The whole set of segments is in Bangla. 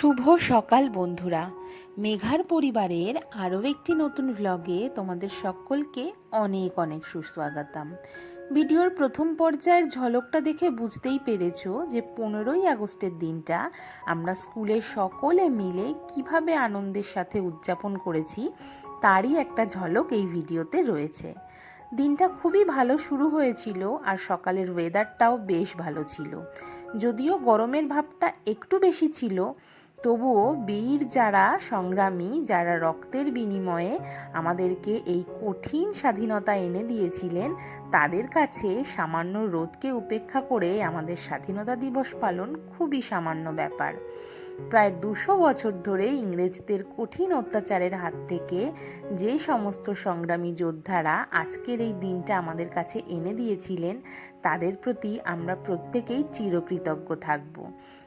শুভ সকাল বন্ধুরা। মেঘার পরিবারের আরও একটি নতুন ভ্লগে তোমাদের সকলকে অনেক অনেক সুস্বাগতম। ভিডিওর প্রথম পর্যায়ের ঝলকটা দেখে বুঝতেই পেরেছ যে পনেরোই আগস্টের দিনটা আমরা স্কুলে সকলে মিলে কীভাবে আনন্দের সাথে উদযাপন করেছি, তারই একটা ঝলক এই ভিডিওতে রয়েছে। দিনটা খুবই ভালো শুরু হয়েছিল আর সকালের ওয়েদারটাও বেশ ভালো ছিল। যদিও গরমের ভাবটা একটু বেশি ছিল তবুও বীর যারা, সংগ্রামী যারা রক্তের বিনিময়ে আমাদেরকে এই কঠিন স্বাধীনতা এনে দিয়েছিলেন, তাদের কাছে সামান্য রোদকে উপেক্ষা করে আমাদের স্বাধীনতা দিবস পালন খুবই সামান্য ব্যাপার। প্রায় দুশো বছর ধরে ইংরেজদের কঠিন অত্যাচারের হাত থেকে যে সমস্ত সংগ্রামী যোদ্ধারা আজকের এই দিনটা আমাদের কাছে এনে দিয়েছিলেন তাদের প্রতি আমরা প্রত্যেকেই চিরকৃতজ্ঞ থাকব।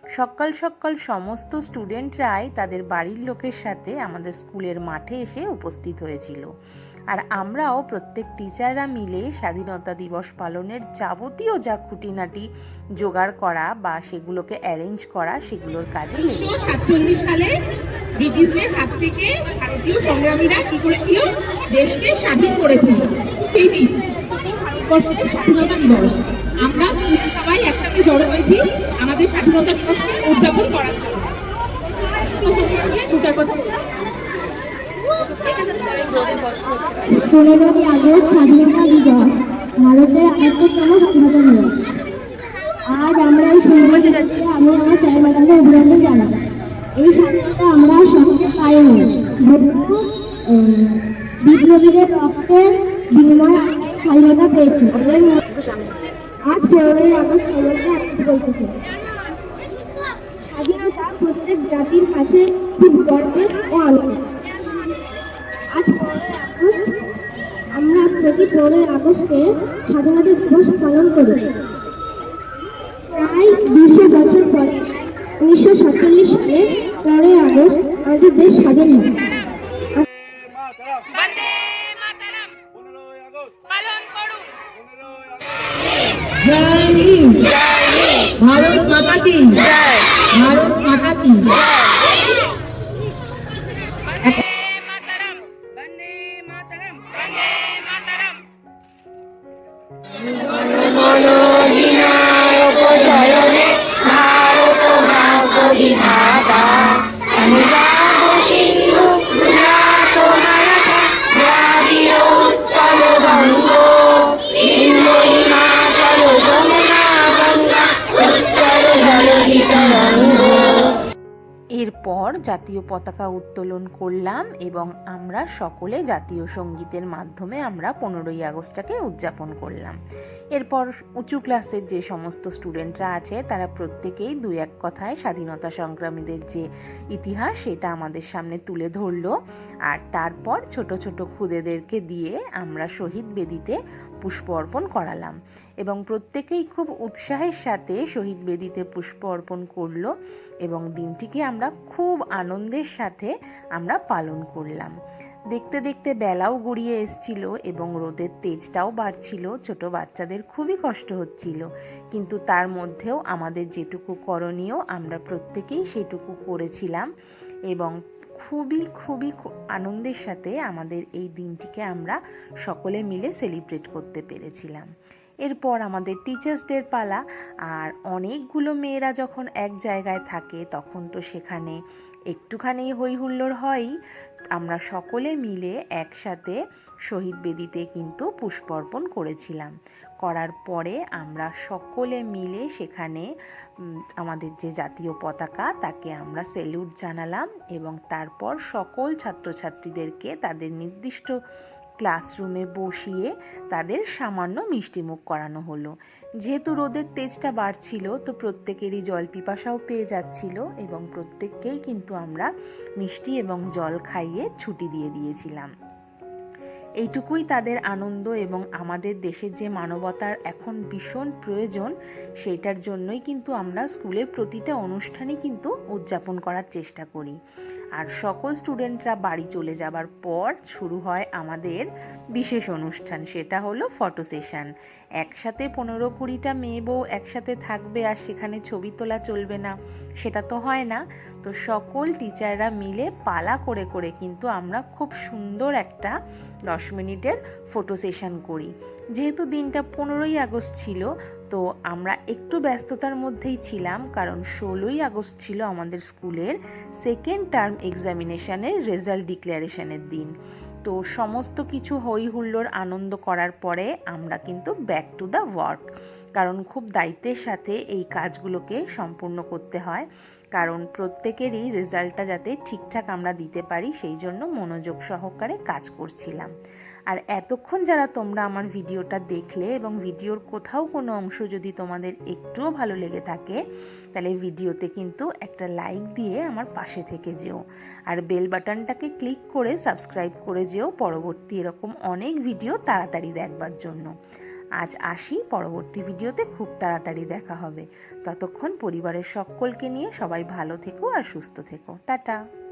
সকাল সকাল সমস্ত স্টুডেন্টরাই তাদের বাড়ির লোকের সাথে আমাদের স্কুলের মাঠে এসে উপস্থিত হয়েছিল। আর আমরাও প্রত্যেক টিচাররা মিলে স্বাধীনতা দিবস পালনের যাবতীয় যা খুঁটিনাটি জোগাড় করা বা সেগুলোকে অ্যারেঞ্জ করা সেগুলোর কাজে সাতচল্লিশ সালে ব্রিটিশদের হাত থেকে ভারতীয় সংগ্রামীরা কি করেছিল? দেশকে স্বাধীন করেছিল। সেই দিন ভারতবর্ষের স্বাধীনতা দিবস আমরা সবাই একসাথে জড়ো হয়েছি আমাদের স্বাধীনতা দিবসকে উদযাপন করার জন্য। পনেরোই আগস্ট স্বাধীনতা দিবস ভারতের আটাত্তরতম স্বাধীনতা দিবস আজ আমরা এই সুন্দর দিবসে আমি আমার স্যার ম্যাডামকে অভিনন্দন এই স্বাধীনতা আমরা সহজে পাইনি বিপ্লবীদের রক্তের বিনিময়ে স্বাধীনতা পেয়েছি। আজ পনেরোই আগস্ট সবাইকে আনন্দ করতেছে স্বাধীনতা প্রত্যেক জাতির কাছে খুব গর্বের ও আনন্দ আজ আগস্ট, আমরা প্রতি পনেরোই আগস্টে স্বাধীনতা দিবস পালন করি। প্রায় দুশো বছর পরে, উনিশশো সাতচল্লিশ সালে পনেরোই আগস্ট আমাদের দেশ স্বাধীন হয়। আগস্ট জয় হিন্দ ভারত মাতা কি ভারত মাতা কি বন্দে মাতারাম এরপর জাতীয় পতাকা উত্তোলন করলাম এবং আমরা সকলে জাতীয় সঙ্গীতের মাধ্যমে আমরা পনেরোই আগস্টটাকে উদযাপন করলাম। এরপর উঁচু ক্লাসের যে সমস্ত স্টুডেন্টরা আছে, তারা প্রত্যেকেই দু এক কথায় স্বাধীনতা সংগ্রামীদের যে ইতিহাস, সেটা আমাদের সামনে তুলে ধরলো। আর তারপর ছোট ছোট খুদেদেরকে দিয়ে আমরা শহীদ বেদিতে পুষ্প অর্পণ করালাম। এবং প্রত্যেকেই খুব উৎসাহের সাথে শহীদ বেদিতে পুষ্প অর্পণ করল এবং দিনটিকে আমরা খুব আনন্দের সাথে আমরা পালন করলাম। দেখতে দেখতে বেলাও গড়িয়ে এসছিল এবং রোদের তেজটাও বাড়ছিল। ছোট বাচ্চাদের খুবই কষ্ট হচ্ছিল। কিন্তু তার মধ্যেও আমাদের যেটুকু করণীয় আমরা প্রত্যেকেই সেটুকু করেছিলাম এবং খুবই খুবই আনন্দের সাথে আমাদের এই দিনটিকে আমরা সকলে মিলে সেলিব্রেট করতে পেরেছিলাম। এরপর আমাদের টিচার্স ডের পালা। আর অনেকগুলো মেয়েরা যখন এক জায়গায় থাকে, তখন তো সেখানে একটুখানি হই হুল্লোড় হয়ই। আমরা সকলে মিলে একসাথে শহীদ বেদিতে কিন্তু পুষ্পর্পণ করেছিলাম। করার পরে আমরা সকলে মিলে সেখানে আমাদের যে জাতীয় পতাকা, তাকে আমরা সেলুট জানালাম এবং তারপর সকল ছাত্রছাত্রীদেরকে তাদের নির্দিষ্ট ক্লাসরুমে বসিয়ে তাদের সামান্য মিষ্টিমুখ করানো হলো। যেহেতু রোদের তেজটা বাড়ছিল, তো প্রত্যেকেরই জল পিপাসাও পেয়ে যাচ্ছিল এবং প্রত্যেককেই কিন্তু আমরা মিষ্টি এবং জল খাইয়ে ছুটি দিয়ে দিয়েছিলাম। এইটুকুই তাদের আনন্দ এবং আমাদের দেশের যে মানবতার এখন ভীষণ প্রয়োজন সেটার জন্যই কিন্তু আমরা স্কুলের প্রতিটা অনুষ্ঠানই কিন্তু উদযাপন করার চেষ্টা করি। আর সকল স্টুডেন্টরা বাড়ি চলে যাবার পর শুরু হয় আমাদের বিশেষ অনুষ্ঠান, সেটা হলো ফটো সেশন একসাথে পনেরো কুড়িটা মেয়ে বউ একসাথে থাকবে আর সেখানে ছবি তোলা চলবে না, সেটা তো হয় না। তো সকল টিচাররা মিলে পালা করে করে কিন্তু আমরা খুব সুন্দর একটা দশ মিনিটের ফটো সেশন করি। যেহেতু দিনটা পনেরোই আগস্ট ছিল তো আমরা একটু ব্যস্ততার মধ্যেই ছিলাম, কারণ ষোলোই আগস্ট ছিল আমাদের স্কুলের সেকেন্ড টার্ম এক্সামিনেশানের রেজাল্ট ডিক্লারেশানের দিন। তো সমস্ত কিছু হই হুল্লোর আনন্দ করার পরে আমরা কিন্তু ব্যাক টু দ্য ওয়ার্ক কারণ খুব দায়িত্বের সাথে এই কাজগুলোকে সম্পূর্ণ করতে হয়। কারণ প্রত্যেকেরই রেজাল্টটা যাতে ঠিকঠাক আমরা দিতে পারি, সেই জন্য মনোযোগ সহকারে কাজ করছিলাম। আর এতক্ষণ যারা তোমরা আমার ভিডিওটা দেখলে এবং ভিডিওর কোথাও কোনো অংশ যদি তোমাদের একটুও ভালো লেগে থাকে, তাহলে ভিডিওতে কিন্তু একটা লাইক দিয়ে আমার পাশে থেকে যেও। আর বেল বাটনটাকে ক্লিক করে সাবস্ক্রাইব করে যেও। পরবর্তী এরকম অনেক ভিডিও তাড়াতাড়ি দেখবার জন্য। আজ আসি, পরবর্তী ভিডিওতে খুব তাড়াতাড়ি দেখা হবে। ততক্ষণ পরিবারের সকলকে নিয়ে সবাই ভালো থেকো আর সুস্থ থেকো। টাটা।